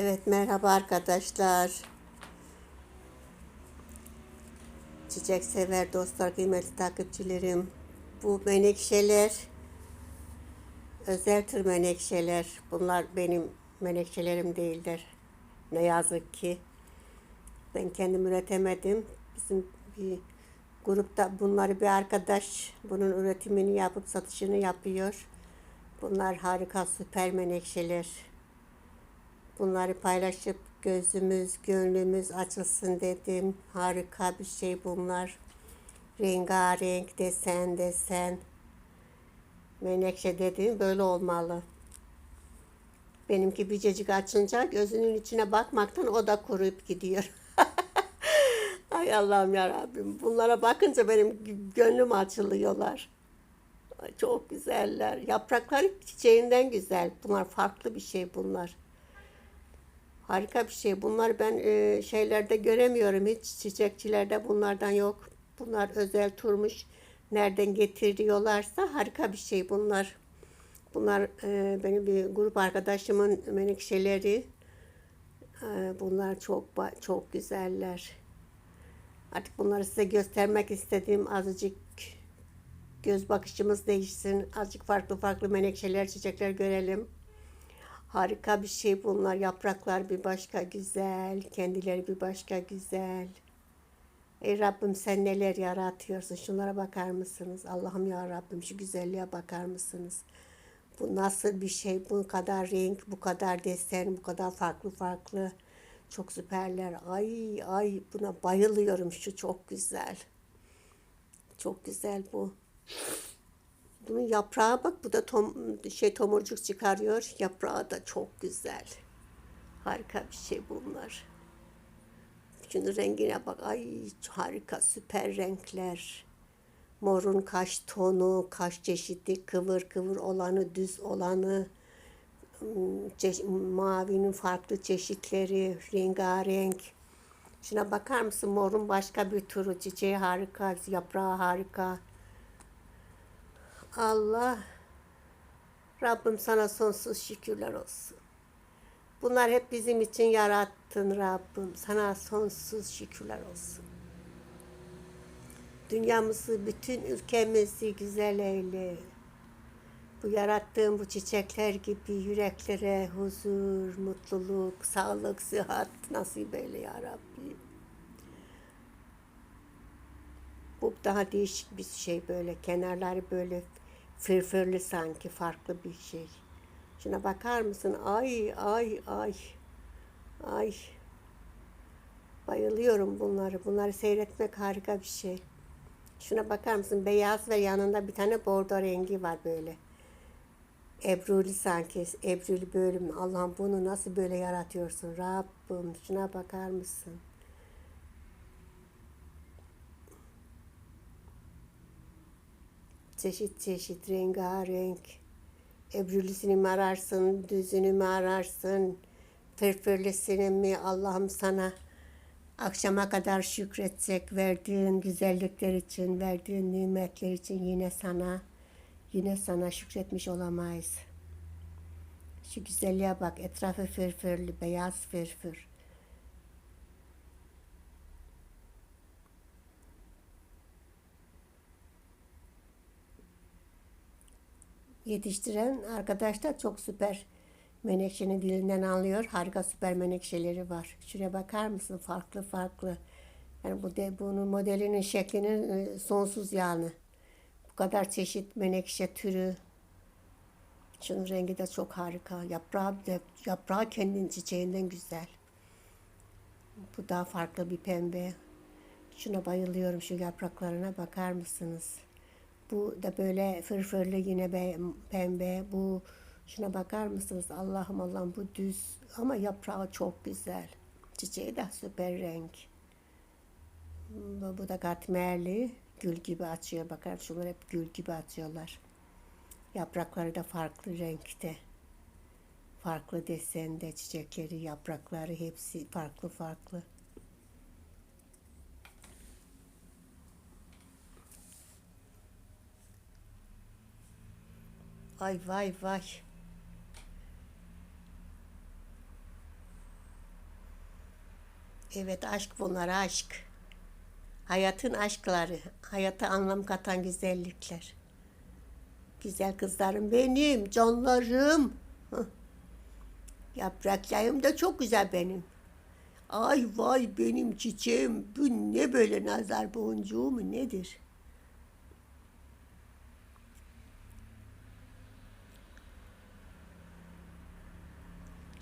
Evet merhaba arkadaşlar. Çiçek sever dostlar, kıymetli takipçilerim. Bu menekşeler özel tür menekşeler. Bunlar benim menekşelerim değildir. Ne yazık ki. Ben kendim üretemedim. Bizim bir grupta bunları bir arkadaş bunun üretimini yapıp satışını yapıyor. Bunlar harika süper menekşeler. Bunları paylaşıp gözümüz, gönlümüz açılsın dedim. Harika bir şey bunlar. Rengarenk desen desen. Menekşe dediğim böyle olmalı. Benimki bircecik açınca gözünün içine bakmaktan o da kuruyup gidiyor. Ay Allah'ım ya Rabbim. Bunlara bakınca benim gönlüm açılıyorlar. Çok güzeller. Yaprakları çiçeğinden güzel. Bunlar farklı bir şey bunlar. Harika bir şey. Bunlar ben e, şeylerde göremiyorum hiç. Çiçekçilerde bunlardan yok. Bunlar özel turmuş. Nereden getiriyorlarsa harika bir şey bunlar. Bunlar e, benim bir grup arkadaşımın menekşeleri. E, bunlar çok çok güzeller. Artık bunları size göstermek istediğim azıcık göz bakışımız değişsin. Azıcık farklı farklı menekşeler, çiçekler görelim. Harika bir şey bunlar. Yapraklar bir başka güzel. Kendileri bir başka güzel. Ey Rabbim sen neler yaratıyorsun. Şunlara bakar mısınız? Allah'ım ya Rabbim şu güzelliğe bakar mısınız? Bu nasıl bir şey? Bu kadar renk, bu kadar desen, bu kadar farklı farklı. Çok süperler. Ay ay buna bayılıyorum. Şu çok güzel. Çok güzel bu. Bunun yaprağı bak bu da tom, şey tomurcuk çıkarıyor. Yaprağı da çok güzel. Harika bir şey bunlar. Şunun rengine bak. Ay harika süper renkler. Morun kaş tonu, kaş çeşidi, kıvır kıvır olanı, düz olanı, çeş- mavinin farklı çeşitleri, rengarenk. Şuna bakar mısın? Morun başka bir turu. Çiçeği harika, yaprağı harika. Allah Rabbim sana sonsuz şükürler olsun. Bunlar hep bizim için yarattın Rabbim. Sana sonsuz şükürler olsun. Dünyamızı, bütün ülkemizi güzel eyle. Bu yarattığım bu çiçekler gibi yüreklere huzur, mutluluk, sağlık, sıhhat nasip eyle ya Rabbi. Bu daha değişik bir şey böyle. Kenarları böyle fırfırlı sanki farklı bir şey. Şuna bakar mısın? Ay ay ay. Ay. Bayılıyorum bunları. Bunları seyretmek harika bir şey. Şuna bakar mısın? Beyaz ve yanında bir tane bordo rengi var böyle. Ebruli sanki. Ebruli bölüm. Allah'ım bunu nasıl böyle yaratıyorsun? Rabbim şuna bakar mısın? Çeşit çeşit rengarenk. Ebrulisini mi ararsın, düzünü mü ararsın, fırfırlısını mi Allah'ım sana akşama kadar şükredecek verdiğin güzellikler için, verdiğin nimetler için yine sana yine sana şükretmiş olamayız. Şu güzelliğe bak, etrafı fırfırlı, beyaz fırfır. Yetiştiren arkadaşlar çok süper menekşenin dilinden anlıyor. Harika süper menekşeleri var. Şuraya bakar mısın? Farklı farklı. Yani bu de, bunun modelinin şeklinin e, sonsuz yani. Bu kadar çeşit menekşe türü. Şunun rengi de çok harika. Yaprağı, yaprağı kendin çiçeğinden güzel. Bu daha farklı bir pembe. Şuna bayılıyorum şu yapraklarına bakar mısınız? Bu da böyle fırfırlı yine pembe. Bu şuna bakar mısınız? Allah'ım Allah'ım bu düz ama yaprağı çok güzel. Çiçeği de süper renk. Bu, da katmerli. Gül gibi açıyor. Bakar şunlar hep gül gibi açıyorlar. Yaprakları da farklı renkte. Farklı desende çiçekleri, yaprakları hepsi farklı farklı. Ay vay vay. Evet aşk bunlar aşk. Hayatın aşkları. Hayata anlam katan güzellikler. Güzel kızlarım benim, canlarım. Yapraklarım da çok güzel benim. Ay vay benim çiçeğim. Bu ne böyle nazar boncuğu mu nedir?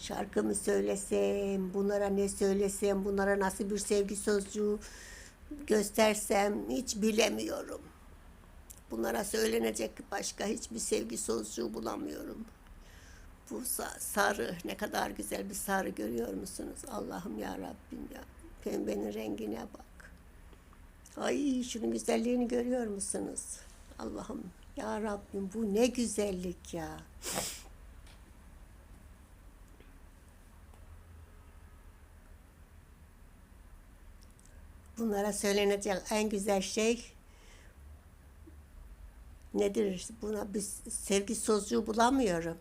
Şarkı mı söylesem, bunlara ne söylesem, bunlara nasıl bir sevgi sözcüğü göstersem hiç bilemiyorum. Bunlara söylenecek başka hiçbir sevgi sözcüğü bulamıyorum. Bu sa- sarı ne kadar güzel bir sarı görüyor musunuz? Allah'ım ya Rabbim ya. Pembenin rengine bak. Ay şunun güzelliğini görüyor musunuz? Allah'ım ya Rabbim bu ne güzellik ya. Bunlara söylenecek en güzel şey nedir? Buna bir sevgi sözcüğü bulamıyorum.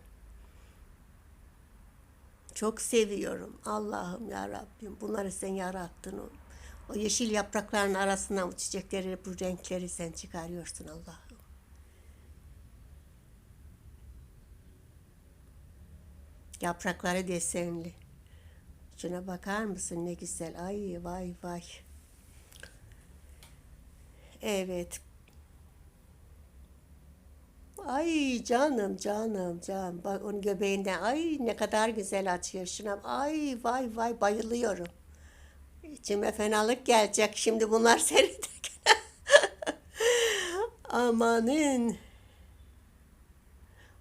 Çok seviyorum. Allah'ım ya Rabbim. Bunları sen yarattın. O, yeşil yaprakların arasından bu çiçekleri, bu renkleri sen çıkarıyorsun Allah'ım. Yaprakları desenli. Şuna bakar mısın ne güzel. Ay vay vay. Evet. Ay canım canım canım. Bak onun göbeğinden ay ne kadar güzel açıyor şuna. Ay vay vay bayılıyorum. İçime fenalık gelecek şimdi bunlar seyrederken. Amanın.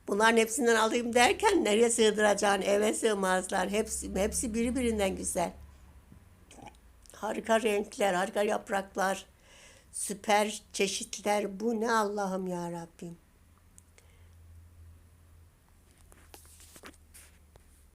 Bunların hepsinden alayım derken nereye sığdıracaksın? Eve sığmazlar. Hepsi, hepsi birbirinden güzel. Harika renkler, harika yapraklar, süper çeşitler. Bu ne Allah'ım ya Rabbim.